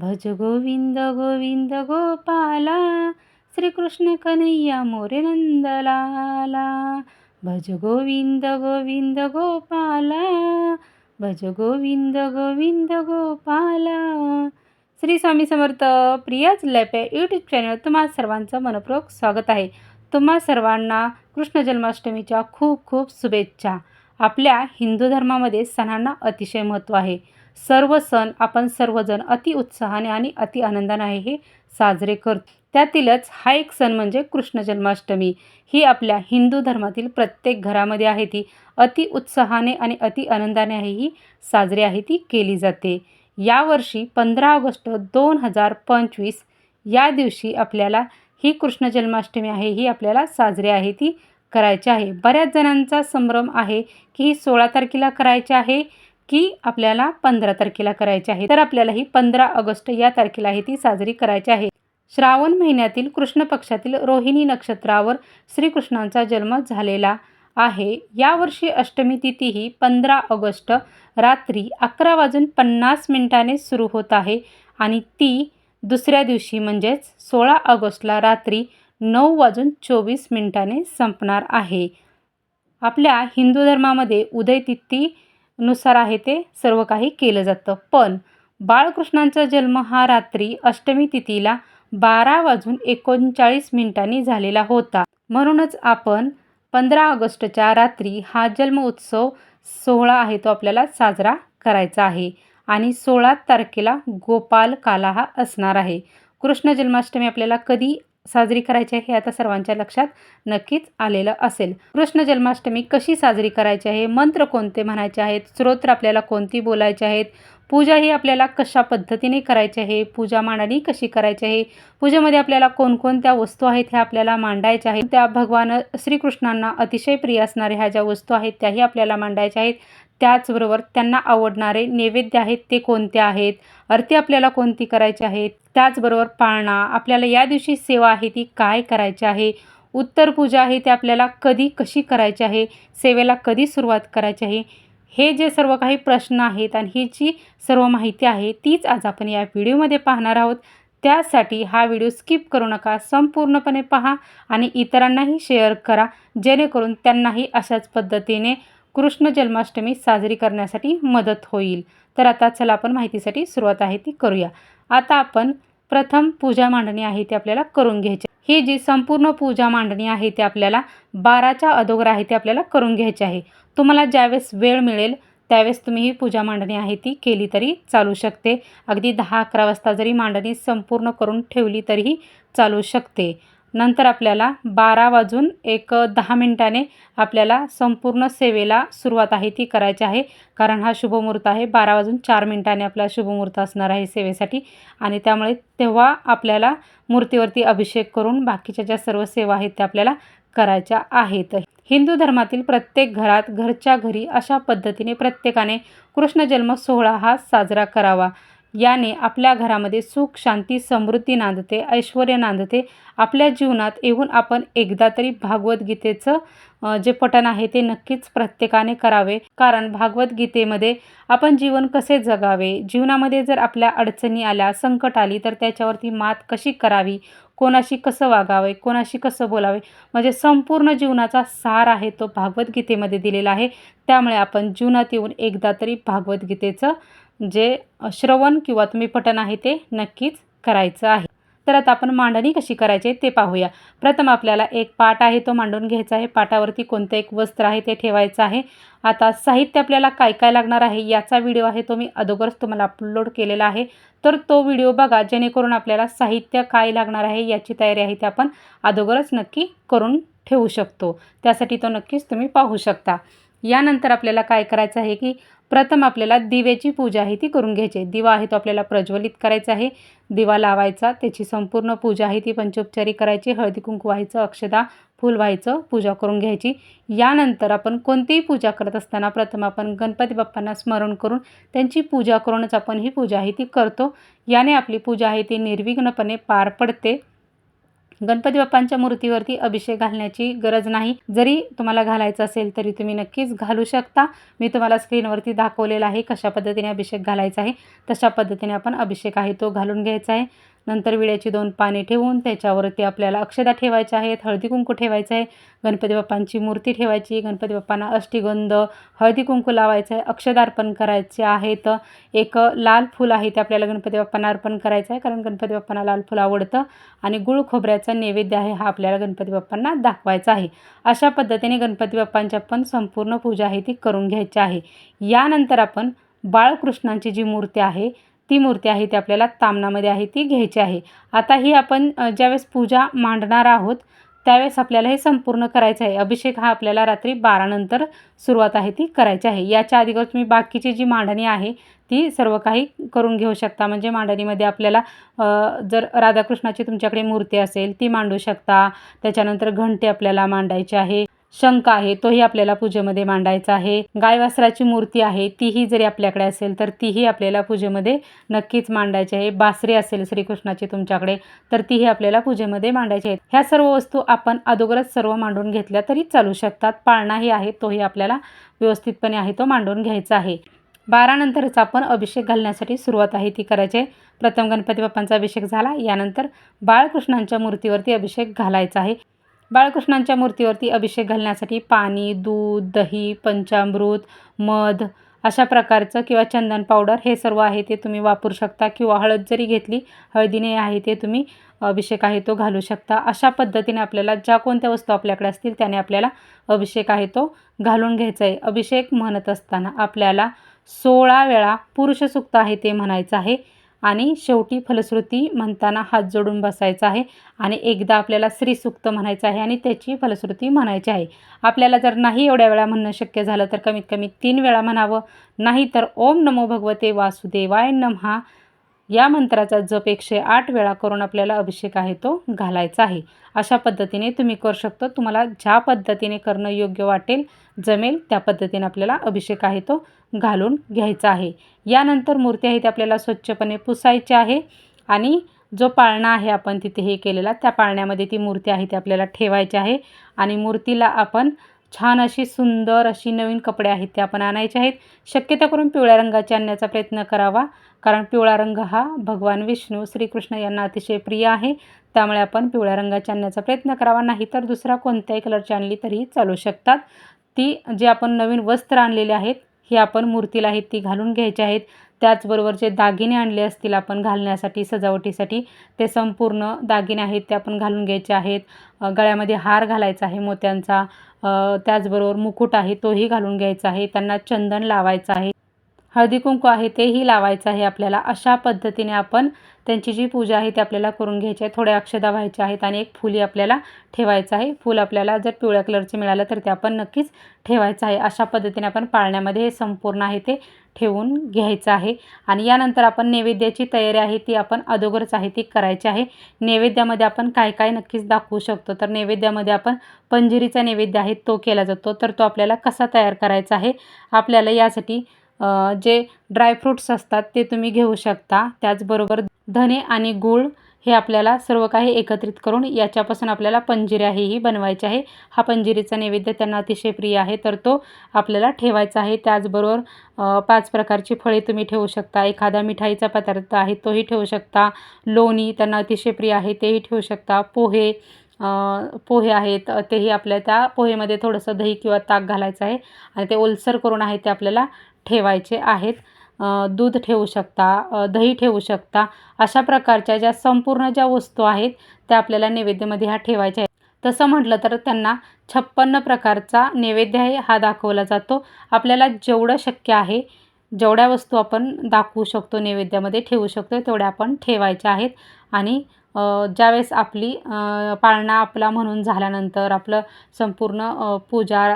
भज गोविंद गोविंद गोपाला श्रीकृष्ण कन्हैया मोरे नंदलाला. भज गोविंद गोविंद गोपाला भज गोविंद गोविंद गोपाला. श्री स्वामी समर्थ प्रियाच लॅपे यूट्यूब चॅनल तुम्हा सर्वांचं मनपूर्वक स्वागत आहे. तुम्हा सर्वांना कृष्ण जन्माष्टमीच्या खूप खूप शुभेच्छा. आपल्या हिंदू धर्मामध्ये सणांना अतिशय महत्त्व आहे. सर्व सण आपण सर्वजण अति उत्साहाने आणि अति आनंदाने आहे हे साजरे करतो. त्यातीलच हा एक सण म्हणजे कृष्ण जन्माष्टमी. ही आपल्या हिंदू धर्मातील प्रत्येक घरामध्ये आहे ती. अति उत्साहाने आणि अति आनंदाने आहे ही साजरी आहे ती केली जाते. यावर्षी पंधरा ऑगस्ट दोन हजार पंचवीस या दिवशी आपल्याला ही कृष्ण जन्माष्टमी आहे ही आपल्याला साजरी आहे ती करायचे आहे. बऱ्याच जणांचा संभ्रम आहे की ही सोळा तारखेला करायचे आहे की आपल्याला पंधरा तारखेला करायची आहे. तर आपल्याला ही पंधरा ऑगस्ट या तारखेला आहे ती साजरी करायची आहे. श्रावण महिन्यातील कृष्ण पक्षातील रोहिणी नक्षत्रावर श्रीकृष्णांचा जन्म झालेला आहे. यावर्षी अष्टमी तिथी ही पंधरा ऑगस्ट रात्री अकरा वाजून पन्नास मिनिटाने सुरू होत आहे आणि ती दुसऱ्या दिवशी म्हणजेच सोळा ऑगस्टला रात्री नऊ वाजून चोवीस मिनिटाने संपणार आहे. आपल्या हिंदू धर्मामध्ये उदयतिथीनुसार आहे ते सर्व काही केलं जातं. पण बाळकृष्णांचा जन्म हा रात्री अष्टमी तिथीला बारा वाजून एकोणचाळीस मिनिटांनी झालेला होता. म्हणूनच आपण पंधरा ऑगस्टच्या रात्री हा जन्म उत्सव सोहळा आहे तो आपल्याला साजरा करायचा आहे. आणि सोळा तारखेला गोपाल काला हा असणार आहे. कृष्ण जन्माष्टमी आपल्याला कधी साजरी करायची आहे हे आता सर्वांच्या लक्षात नक्कीच आलेलं असेल. कृष्ण जन्माष्टमी कशी साजरी करायची आहे? मंत्र कोणते म्हणायचे आहेत? स्रोत्र आपल्याला कोणती बोलायचे आहेत? पूजा ही आपल्याला कशा पद्धतीने करायची आहे? पूजा मांडणी कशी करायची आहे? पूजेमध्ये आपल्याला कोणकोणत्या वस्तू आहेत ह्या आपल्याला मांडायच्या आहेत? त्या भगवान श्रीकृष्णांना अतिशय प्रिय असणाऱ्या ह्या ज्या वस्तू आहेत त्याही आपल्याला मांडायच्या आहेत. त्याचबरोबर त्यांना आवडणारे नैवेद्य आहेत ते कोणते आहेत? आरती आपल्याला कोणती करायची आहेत त्याचबरोबर पाळणा आपल्याला या दिवशी सेवा आहे ती काय करायची आहे? उत्तर पूजा आहे ते आपल्याला कधी कशी करायची आहे? सेवेला कधी सुरुवात करायची आहे? हे जे सर्व काही प्रश्न आहेत आणि ही जी सर्व माहिती आहे तीच आज आपण या व्हिडिओमध्ये पाहणार आहोत. त्यासाठी हा व्हिडिओ स्किप करू नका संपूर्णपणे पहा आणि इतरांनाही शेअर करा जेणेकरून त्यांनाही अशाच पद्धतीने कृष्ण जन्माष्टमी साजरी करण्यासाठी मदत होईल. तर आता चला आपण माहितीसाठी सुरुवात आहे ती करूया. आता आपण प्रथम पूजा मांडणी आहे ती आपल्याला करून घ्यायची. ही जी संपूर्ण पूजा मांडणी आहे ती आपल्याला बाराच्या अदोगर आहे ती आपल्याला करून घ्यायची आहे. तुम्हाला ज्यावेळेस वेळ मिळेल त्यावेळेस तुम्ही ही पूजा मांडणी आहे ती केली तरी चालू शकते. अगदी दहा अकरा वाजता जरी मांडणी संपूर्ण करून ठेवली तरीही चालू शकते. नंतर आपल्याला बारा वाजून एक दहा मिनिटाने आपल्याला संपूर्ण सेवेला सुरुवात आहे ती करायची आहे. कारण हा शुभमुहूर्त आहे बारा वाजून चार मिनिटाने आपला शुभमुहूर्त असणार आहे सेवेसाठी. आणि त्यामुळे तेव्हा आपल्याला मूर्तीवरती अभिषेक करून बाकीच्या ज्या सर्व सेवा आहेत त्या आपल्याला करायच्या आहेत. हिंदू धर्मातील प्रत्येक घरात घरच्या घरी अशा पद्धतीने प्रत्येकाने कृष्ण जन्म सोहळा हा साजरा करावा. याने आपल्या घरामध्ये सुख शांती समृद्धी नांदते ऐश्वर नांदते. आपल्या जीवनात येऊन आपण एकदा तरी भागवद्गीतेचं जे पठण आहे ते नक्कीच प्रत्येकाने करावे. कारण भागवद्गीतेमध्ये आपण जीवन कसे जगावे? जीवनामध्ये जर आपल्या अडचणी आल्या संकट आली तर त्याच्यावरती मात कशी करावी? कोणाशी कसं वागावे? कोणाशी कसं बोलावे? म्हणजे संपूर्ण जीवनाचा सार आहे तो भागवद्गीतेमध्ये दिलेला आहे. त्यामुळे आपण जीवनात येऊन एकदा तरी भागवद्गीतेचं जे श्रवण किंवा तुम्ही पठण आहे ते नक्कीच करायचं आहे. तर आता आपण मांडणी कशी करायची ते पाहूया. प्रथम आपल्याला एक पाट आहे तो मांडून घ्यायचा आहे. पाटावरती कोणतं एक वस्त्र आहे ते ठेवायचं आहे. आता साहित्य आपल्याला काय काय लागणार आहे याचा व्हिडिओ आहे तो मी अगोदरच तुम्हाला अपलोड केलेला आहे. तर तो व्हिडिओ बघा जेणेकरून आपल्याला साहित्य काय लागणार आहे याची तयारी आहे ते आपण अगोदरच नक्की करून ठेवू शकतो. त्यासाठी तो नक्कीच तुम्ही पाहू शकता. यानंतर आपल्याला काय करायचं आहे की प्रथम आपल्याला दिव्याची पूजा आहे ती करून घ्यायची आहे. दिवा आहे तो आपल्याला प्रज्वलित करायचा आहे. दिवा लावायचा त्याची संपूर्ण पूजा आहे ती पंचोपचारी करायची हळदी कुंकू व्हायचं अक्षदा फूल व्हायचं पूजा करून घ्यायची. यानंतर आपण कोणतीही पूजा करत असताना प्रथम आपण गणपती बाप्पांना स्मरण करून त्यांची पूजा करूनच आपण ही पूजा आहे ती करतो. याने आपली पूजा आहे ती निर्विघ्नपणे पार पडते. गणपती बाप्पांच्या मूर्तीवरती अभिषेक घालण्याची गरज नाही. जरी तुम्हाला घालायचं असेल तरी तुम्ही नक्कीच घालू शकता. मी तुम्हाला स्क्रीनवरती दाखवलेला आहे कशा पद्धतीने अभिषेक घालायचा आहे. तशा पद्धतीने आपण अभिषेक आहे तो घालून घ्यायचा आहे. नंतर विड्याची दोन पाने ठेवून त्याच्यावरती आपल्याला अक्षदा ठेवायच्या आहेत हळदी कुंकू ठेवायचं आहे गणपती बाप्पांची मूर्ती ठेवायची गणपती बाप्पांना अष्टीगंध हळदी कुंकू लावायचं आहे अक्षदा अर्पण करायचे आहेत. एक लाल फूल आहे ते आपल्याला गणपती बाप्पांना अर्पण करायचं आहे कारण गणपती बाप्पांना लाल फूल आवडतं आणि गुळ खोबऱ्याचा नैवेद्य आहे हा आपल्याला गणपती बाप्पांना दाखवायचा आहे. अशा पद्धतीने गणपती बाप्पांच्या पण संपूर्ण पूजा आहे ती करून घ्यायची आहे. यानंतर आपण बाळकृष्णांची जी मूर्ती आहे ती मूर्ती आहे ती आपल्याला तामणामध्ये आहे ती घ्यायची आहे. आता ही आपण ज्यावेळेस पूजा मांडणार आहोत त्यावेळेस आपल्याला हे संपूर्ण करायचं आहे. अभिषेक हा आपल्याला रात्री बारानंतर सुरुवात आहे ती करायची आहे. याच्या अगोदर तुम्ही बाकीची जी मांडणी आहे ती सर्व काही करून घेऊ शकता. म्हणजे मांडणीमध्ये आपल्याला जर राधाकृष्णाची तुमच्याकडे मूर्ती असेल ती मांडू शकता. त्याच्यानंतर घंटे आपल्याला मांडायचे आहे. शंख आहे तोही आपल्याला पूजेमध्ये मांडायचा आहे. गाय वासराची मूर्ती आहे तीही जरी आपल्याकडे असेल तर तीही आपल्याला पूजेमध्ये नक्कीच मांडायची आहे. बासरी असेल श्रीकृष्णाची तुमच्याकडे तर तीही आपल्याला पूजेमध्ये मांडायची आहेत. ह्या सर्व वस्तू आपण अगोदरच सर्व मांडून घेतल्या तरी चालू शकतात. पाळणाही आहे तोही आपल्याला व्यवस्थितपणे आहे तो मांडून घ्यायचा आहे. बारानंतरच आपण अभिषेक घालण्यासाठी सुरुवात आहे ती करायची आहे. प्रथम गणपती बाप्पांचा अभिषेक झाला यानंतर बाळकृष्णांच्या मूर्तीवरती अभिषेक घालायचा आहे. बाळकृष्णांच्या मूर्तीवरती अभिषेक घालण्यासाठी पाणी दूध दही पंचामृत मध अशा प्रकारचं किंवा चंदन पावडर हे सर्व आहे ते तुम्ही वापरू शकता किंवा हळद जरी घेतली हळदीने आहे ते तुम्ही अभिषेक आहे तो घालू शकता. अशा पद्धतीने आपल्याला ज्या कोणत्या वस्तू आपल्याकडे असतील त्याने आपल्याला अभिषेक आहे तो घालून घ्यायचा आहे अभिषेक म्हणत असताना आपल्याला सोळा वेळा पुरुष सुक्त आहे ते म्हणायचं आहे. आणि शेवटी फलश्रुती म्हणताना हात जोडून बसायचा आहे आणि एकदा आपल्याला श्रीसूक्त म्हणायचं आहे आणि त्याची फलश्रुती म्हणायची आहे. आपल्याला जर नाही एवढ्या वेळा म्हणणं शक्य झालं तर कमीत कमी तीन वेळा म्हणावं. नाही तर ओम नमो भगवते वासुदेवाय नमहा. या मंत्राचा जप एकशे आठ वेळा करून आपल्याला अभिषेक आहे तो घालायचा आहे. अशा पद्धतीने तुम्ही करू शकतो. तुम्हाला ज्या पद्धतीने करणं योग्य वाटेल जमेल त्या पद्धतीने आपल्याला अभिषेक आहे तो घालून घ्यायचा आहे. यानंतर मूर्ती आहे ती आपल्याला स्वच्छपणे पुसायची आहे आणि जो पाळणा आहे आपण तिथे हे केलेला त्या पाळण्यामध्ये ती मूर्ती आहे ती आपल्याला ठेवायची आहे आणि मूर्तीला आपण छान अशी सुंदर अशी नवीन कपडे आहेत ते आपण आणायचे आहेत. शक्यता करून पिवळ्या रंगाचे आणण्याचा प्रयत्न करावा कारण पिवळा रंग हा भगवान विष्णू श्रीकृष्ण यांना अतिशय प्रिय आहे. त्यामुळे आपण पिवळ्या रंगाचे आणण्याचा प्रयत्न करावा नाही तर दुसरा कोणत्याही कलरची आणली तरीही चालू शकतात. ती जे आपण नवीन वस्त्र आणलेले आहेत ही आपण मूर्तीला आहेत ती घालून घ्यायची आहेत. त्याचबरोबर जे दागिने आणले असतील आपण घालण्यासाठी सजावटीसाठी ते संपूर्ण दागिने आहेत ते आपण घालून घ्यायचे आहेत. गळ्यामध्ये हार घालायचा आहे मोत्यांचा. त्याचबरोबर मुकुट आहे तोही घालून घ्यायचा आहे. त्यांना चंदन लावायचं आहे. हळदी कुंकू आहे तेही लावायचं आहे आपल्याला. अशा पद्धतीने आपण त्यांची जी पूजा आहे ती आपल्याला करून घ्यायची आहे. थोड्या अक्षदा व्हायच्या आहेत आणि एक फुली आपल्याला ठेवायचं आहे. फूल आपल्याला जर पिवळ्या कलरचे मिळालं तर ते आपण नक्कीच ठेवायचं आहे. अशा पद्धतीने आपण पाळण्यामध्ये हे संपूर्ण आहे ते ठेवून घ्यायचं आहे. आणि यानंतर आपण नैवेद्याची तयारी आहे ती आपण अगोदरच आहे ती करायची आहे. नैवेद्यामध्ये आपण काय काय नक्कीच दाखवू शकतो? तर नैवेद्यामध्ये आपण पंजिरीचा नैवेद्य आहे तो केला जातो. तर तो आपल्याला कसा तयार करायचा आहे? आपल्याला यासाठी जे ड्रायफ्रूट्स असतात ते तुम्ही घेऊ शकता. त्याचबरोबर धने आणि गूळ हे आपल्याला सर्व काही एकत्रित करून याच्यापासून आपल्याला पंजिरी आहे ही आहे. हा पंजिरीचा नैवेद्य त्यांना अतिशय प्रिय आहे तर तो आपल्याला ठेवायचा आहे. त्याचबरोबर पाच प्रकारची फळे तुम्ही ठेवू शकता. एखादा मिठाईचा पदार्थ आहे तोही ठेवू शकता. लोणी त्यांना अतिशय प्रिय आहे तेही ठेवू शकता. पोहे पोहे आहेत तेही आपल्या त्या पोहेमध्ये थोडंसं दही किंवा ताक घालायचं आहे आणि ते ओलसर करून आहे ते आपल्याला ठेवायचे आहेत. दूध ठेवू शकता दही ठेवू शकता अशा प्रकारच्या ज्या संपूर्ण ज्या वस्तू आहेत त्या आपल्याला नैवेद्यामध्ये ह्या ठेवायच्या आहेत. तसं म्हटलं तर त्यांना छप्पन्न प्रकारचा नैवेद्य आहे हा दाखवला जातो. आपल्याला जेवढं शक्य आहे जेवढ्या वस्तू आपण दाखवू शकतो नैवेद्यामध्ये ठेवू शकतो तेवढ्या आपण ठेवायच्या आहेत. आणि ज्यावेळेस आपली पाळणा आपला म्हणून झाल्यानंतर आपलं संपूर्ण पूजा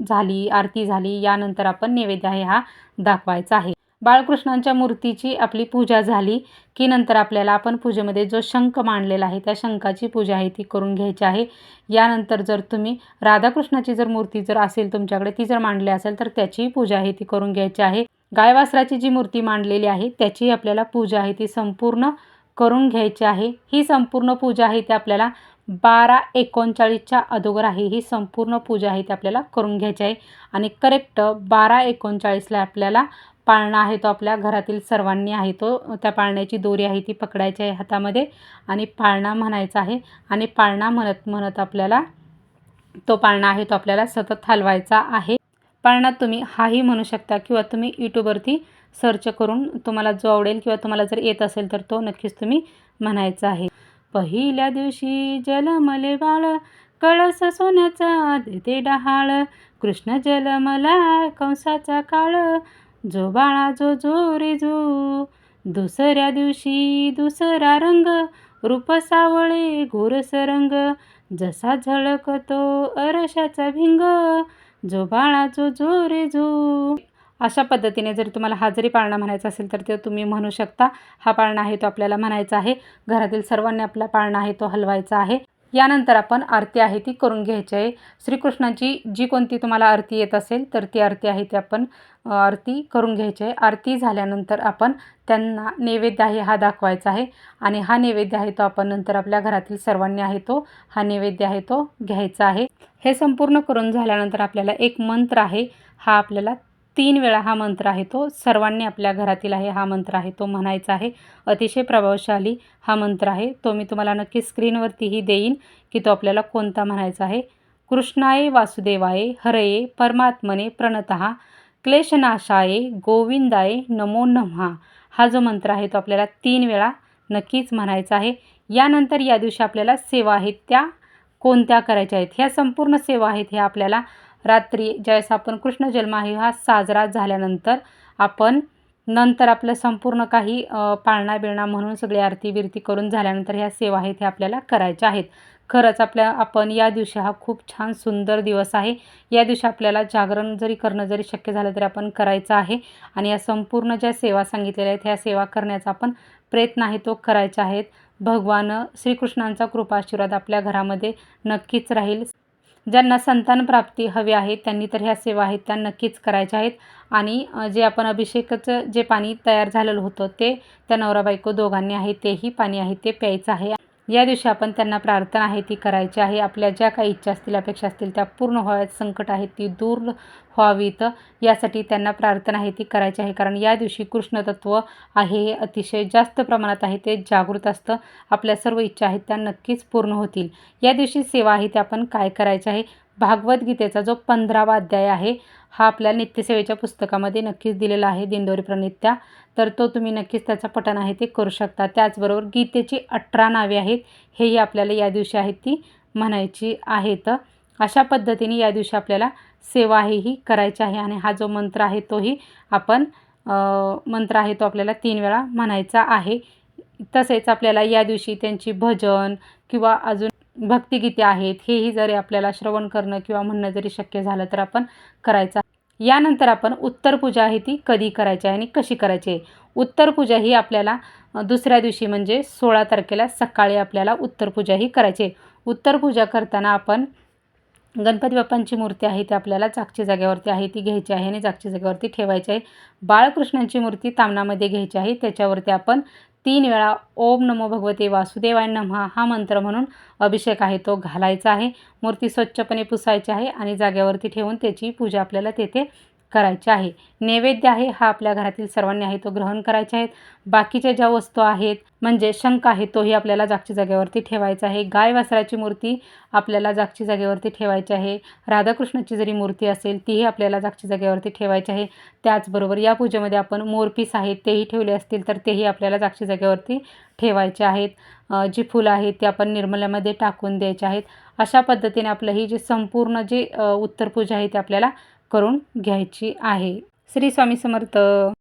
झाली आरती झाली यानंतर आपण नैवेद्य आहे हा दाखवायचा आहे. बाळकृष्णांच्या मूर्तीची आपली पूजा झाली की नंतर आपल्याला आपण पूजेमध्ये जो शंख मांडलेला आहे त्या शंखाची पूजा आहे ती करून घ्यायची आहे. यानंतर जर तुम्ही राधाकृष्णाची जर मूर्ती जर असेल तुमच्याकडे ती जर मांडली असेल तर त्याचीही पूजा आहे ती करून घ्यायची आहे. गायवासराची जी मूर्ती मांडलेली आहे त्याची आपल्याला पूजा आहे ती संपूर्ण करून घ्यायची आहे. ही संपूर्ण पूजा आहे ती आपल्याला बारा एकोणचाळीसच्या अगोदर आहे. ही संपूर्ण पूजा आहे ती आपल्याला करून घ्यायची आहे. आणि करेक्ट बारा एकोणचाळीसला आपल्याला पाळणा आहे तो आपल्या घरातील सर्वांनी आहे तो. त्या पाळण्याची दोरी आहे ती पकडायची आहे हातामध्ये आणि पाळणा म्हणायचा आहे. आणि पाळणा म्हणत म्हणत आपल्याला तो पाळणा आहे तो आपल्याला सतत हलवायचा आहे. पाळणात तुम्ही हाही म्हणू शकता किंवा तुम्ही यूट्यूबवरती सर्च करून तुम्हाला जो आवडेल किंवा तुम्हाला जर येत असेल तर तो नक्कीच तुम्ही म्हणायचा आहे. पहिल्या दिवशी जलमले बाळ कळस सोन्याचा देते डहाळ कृष्ण जलमला कंसाचा काळ जो बाळा जो जो रे जो. दुसऱ्या दिवशी दुसरा रंग रूप सावळे घोरस रंग जसा झळकतो अरशाचा भिंग जो बाळा जो जो रे जो. अशा पद्धतीने जर तुम्हाला हा जरी पाळणा म्हणायचा असेल तर ते तुम्ही म्हणू शकता. हा पाळणा आहे तो आपल्याला म्हणायचा आहे. घरातील सर्वांनी आपला पाळणा आहे तो हलवायचा आहे. यानंतर आपण आरती आहे ती करून घ्यायची आहे. श्रीकृष्णाची जी कोणती तुम्हाला आरती येत असेल तर ती आरती आहे ती आपण आरती करून घ्यायची आहे. आरती झाल्यानंतर आपण त्यांना नैवेद्य आहे हा दाखवायचा आहे आणि हा नैवेद्य आहे तो आपण नंतर आपल्या घरातील सर्वांनी आहे तो हा नैवेद्य आहे तो घ्यायचा आहे. हे संपूर्ण करून झाल्यानंतर आपल्याला एक मंत्र आहे. हा आपल्याला तीन वेळा हा मंत्र आहे तो. सर्वांनी आपल्या घरातील आहे हा मंत्र आहे. तो म्हणायचा आहे अतिशय प्रभावशाली हा मंत्र आहे. तो मी तुम्हाला नक्की स्क्रीनवरतीही देईन की तो आपल्याला कोणता म्हणायचा आहे? कृष्णाय वासुदेवाय हरये परमात्मने प्रणतः क्लेशनाशाये गोविंदाय नमो नमहा हा जो मंत्र आहे तो आपल्याला तीन वेळा नक्कीच म्हणायचा आहे. यानंतर या दिवशी आपल्याला सेवा आहेत त्या. कोणत्या करायच्या आहेत? ह्या संपूर्ण सेवा आहेत ह्या आपल्याला रात्री ज्यावेळेस आपण कृष्ण जन्म आहे हा साजरा झाल्यानंतर आपण नंतर आपलं संपूर्ण काही पाळणा बिळणा म्हणून सगळी आरती बिरती करून झाल्यानंतर ह्या सेवा आहेत ह्या आपल्याला करायच्या आहेत. खरंच आपल्या आपण या दिवशी हा खूप छान सुंदर दिवस आहे. या दिवशी आपल्याला जागरण जरी करणं जरी शक्य झालं तरी आपण करायचं आहे. आणि या संपूर्ण ज्या सेवा सांगितलेल्या आहेत ह्या सेवा करण्याचा आपण प्रयत्न आहे तो करायचा आहेत भगवान श्रीकृष्णांचा कृपा आशीर्वाद आपल्या घरामध्ये नक्कीच राहील. ज्यांना संतान प्राप्ती हवी आहे त्यांनी तर ह्या सेवा आहेत त्या नक्कीच करायच्या आहेत. आणि जे आपण अभिषेकाचं जे पाणी तयार झालेलं होतं ते त्या नवरा बायको दोघांनी आहे तेही पाणी आहे ते प्यायचं आहे. या दिवशी आपण त्यांना प्रार्थना आहे ती करायची आहे. आपल्या ज्या काही इच्छा असतील अपेक्षा असतील त्या पूर्ण व्हाव्यात संकट आहेत ती दूर व्हावीत यासाठी त्यांना प्रार्थना आहे ती करायची आहे. कारण या दिवशी कृष्णतत्व आहे हे अतिशय जास्त प्रमाणात आहे ते जागृत असतं. आपल्या सर्व इच्छा आहेत त्या नक्कीच पूर्ण होतील. या दिवशी सेवा आहे ते आपण काय करायचे आहे? भागवद्गीतेचा जो पंधरावा अध्याय आहे हा आपल्या नित्यसेवेच्या पुस्तकामध्ये नक्कीच दिलेला आहे. दिंडोरी प्रणित्या तर तो तुम्ही नक्कीच त्याचा पठण आहे ते करू शकता. त्याचबरोबर गीतेची अठरा नावे आहेत हेही आपल्याला या दिवशी आहेत ती म्हणायची आहेत. अशा पद्धतीने या दिवशी आपल्याला सेवा ही करायची आहे आणि हा जो मंत्र आहे तोही आपण मंत्र आहे तो आपल्याला तीन वेळा म्हणायचा आहे. तसेच आपल्याला या दिवशी त्यांची भजन किंवा अजून भक्तिगीते आहेत हेही जरी आपल्याला श्रवण करणं किंवा म्हणणं जरी शक्य झालं तर आपण करायचं यानंतर आपण उत्तर पूजा आहे ती कधी करायची आहे आणि कशी करायची आहे. उत्तर पूजा ही आपल्याला दुसऱ्या दिवशी म्हणजे सोळा तारखेला सकाळी आपल्याला उत्तर पूजा ही करायची आहे. उत्तर पूजा करताना आपण गणपती बाप्पांची मूर्ती आहे ती आपल्याला जागच्या जागेवरती आहे ती घ्यायची आहे आणि जागच्या जागेवरती ठेवायची आहे. बाळकृष्णांची मूर्ती तामणामध्ये घ्यायची आहे त्याच्यावरती आपण तीन वेळा ओम नमो भगवते वासुदेवाय नमहा हा मंत्र म्हणून अभिषेक आहे तो घालायचा आहे मूर्ती स्वच्छपणे पुसायची आहे आणि जाग्यावरती ठेवून त्याची पूजा आपल्याला तेथे करायचे आहे. नैवेद्य आहे हा आपल्या घरातील सर्वांनी आहे तो ग्रहण करायचे आहेत बाकीच्या ज्या वस्तू आहेत म्हणजे शंख आहे तोही आपल्याला जागची जागेवरती ठेवायचा आहे. गाय वासराची मूर्ती आपल्याला जागची जागेवरती ठेवायची आहे. राधाकृष्णाची जरी मूर्ती असेल तीही आपल्याला जागची जागेवरती ठेवायची आहे. त्याचबरोबर या पूजेमध्ये आपण मोरपीस आहेत तेही ठेवले असतील तर तेही आपल्याला जागची जागेवरती ठेवायचे आहेत. जी फुलं आहेत ती आपण निर्मल्यामध्ये टाकून द्यायचे आहेत. अशा पद्धतीने आपलं ही जी संपूर्ण जी उत्तर पूजा आहे ती आपल्याला करून घ्यायची आहे. श्री स्वामी समर्थ.